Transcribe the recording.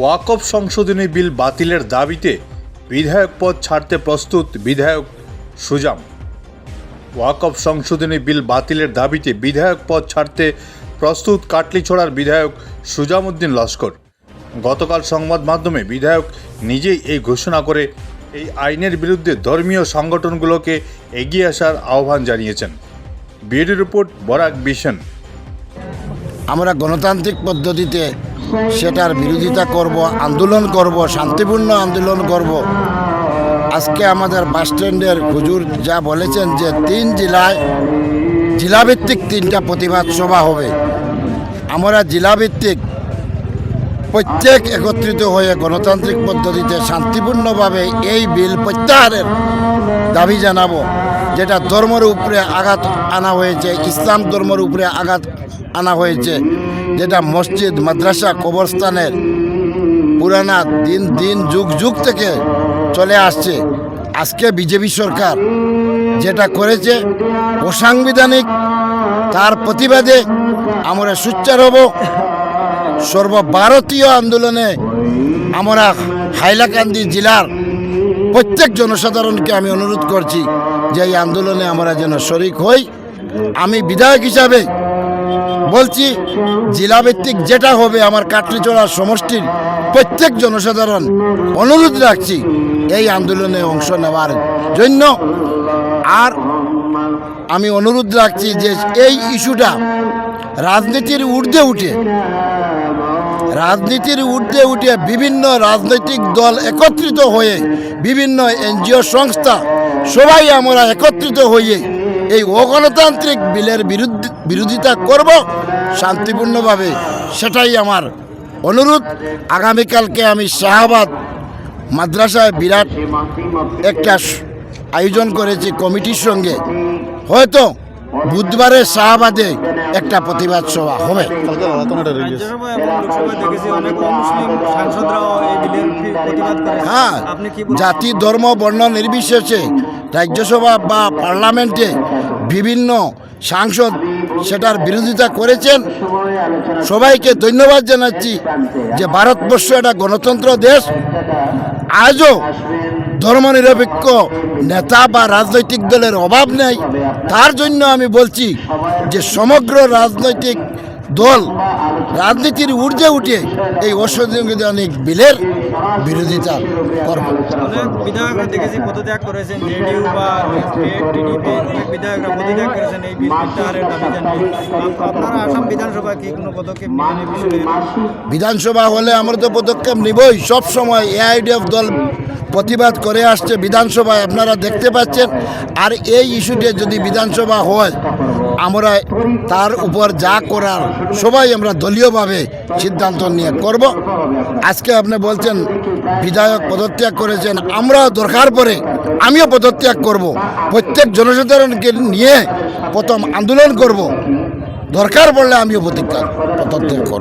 ওয়াকফ সংশোধনী বিল বাতিলের দাবিতে বিধায়ক পদ ছাড়তে প্রস্তুত বিধায়ক সুজাম। ওয়াকফ সংশোধনী বিল বাতিলের দাবিতে বিধায়ক পদ ছাড়তে প্রস্তুত কাটলিছড়ার বিধায়ক সুজামউদ্দিন লস্কর। গতকাল সংবাদ মাধ্যমে বিধায়ক নিজেই এই ঘোষণা করে এই আইনের বিরুদ্ধে ধর্মীয় সংগঠনগুলোকে এগিয়ে আসার আহ্বান জানিয়েছেন। বিএডি রিপোর্ট বরাক বিশন আমরা গণতান্ত্রিক পদ্ধতিতে সেটার বিরোধিতা করব, আন্দোলন করব, শান্তিপূর্ণ আন্দোলন করব। আজকে আমাদের বাস স্ট্যান্ডের হুজুর যা বলেছেন যে তিন জেলায় জেলাভিত্তিক তিনটা প্রতিবাদ সভা হবে। আমরা জেলাভিত্তিক প্রত্যেক একত্রিত হয়ে গণতান্ত্রিক পদ্ধতিতে শান্তিপূর্ণভাবে এই বিল প্রত্যাহারের দাবি জানাব, যেটা ধর্মের উপরে আঘাত আনা হয়েছে, ইসলাম ধর্মের উপরে আঘাত আনা হয়েছে, যেটা মসজিদ, মাদ্রাসা, কবরস্থানের পুরানা দিন দিন যুগ যুগ থেকে চলে আসছে। আজকে বিজেপি সরকার যেটা করেছে, অসাংবিধানিক, তার প্রতিবাদে আমরা সুচ্চার হব। সর্বভারতীয় আন্দোলনে আমরা হাইলাকান্দি জেলার প্রত্যেক জনসাধারণকে আমি অনুরোধ করছি যে এই আন্দোলনে আমরা যেন শরিক হই। আমি বিধায়ক হিসাবে বলছি, জেলাভিত্তিক যেটা হবে আমার কাটলিচড়া সমষ্টির প্রত্যেক জনসাধারণ অনুরোধ রাখছি এই আন্দোলনে অংশ নেওয়ার জন্য। আর আমি অনুরোধ রাখছি যে এই ইস্যুটা রাজনীতির ঊর্ধ্বে উঠে, রাজনীতির ঊর্ধ্বে উঠে বিভিন্ন রাজনৈতিক দল একত্রিত হয়ে বিভিন্ন এনজিও সংস্থা সবাই আমরা একত্রিত হয়ে এই অগণতান্ত্রিক বিলের বিরুদ্ধে বিরোধিতা করব শান্তিপূর্ণভাবে। সেটাই আমার অনুরোধ। আগামীকালকে আমি শাহবাদ মাদ্রাসায় বিরাট একটা আয়োজন করেছি কমিটির সঙ্গে। হয়তো বুধবারে শাহবাদে একটা প্রতিবাদ সভা হবে। হ্যাঁ? জাতি ধর্ম বর্ণ নির্বিশেষে রাজ্যসভা বা পার্লামেন্টে বিভিন্ন সাংসদ সেটার বিরোধিতা করেছেন। সবাইকে ধন্যবাদ জানাচ্ছি যে ভারতবর্ষ একটা গণতন্ত্র দেশ। আজও ধর্মনিরপেক্ষ নেতা বা রাজনৈতিক দলের অভাব নেই। তার জন্য আমি বলছি যে সমগ্র রাজনৈতিক দল রাজনীতির ঊর্ধ্বে উঠে এই অসাংবিধানিক বিলের বিরোধিতা করবে বিধায়করা দেখেছি পদত্যাগ করেছেন জেডিইউ বা টিডিপি বিধায়করা পদত্যাগ করেছেন এই প্রত্যাহারের দাবি আপনারা আসাম বিধানসভা কি কোনো পদক্ষেপ বিধানসভা হলে আমরা তো পদক্ষেপ নিবই। সব সময় এআইডিএফ দল প্রতিবাদ করে আসছে বিধানসভায়, আপনারা দেখতে পাচ্ছেন। আর এই ইস্যুতে যদি বিধানসভা হয়, আমরা তার উপর যা করার, সবাই আমরা দলীয়ভাবে সিদ্ধান্ত নিয়ে করব। আজকে আপনি বলছেন, বিধায়ক পদত্যাগ করেছেন, আমরাও দরকার পড়ে, আমিও পদত্যাগ করব। প্রত্যেক জনসাধারণকে নিয়ে প্রথম আন্দোলন করব। দরকার পড়লে আমিও প্রতিজ্ঞা, পদত্যাগ করব।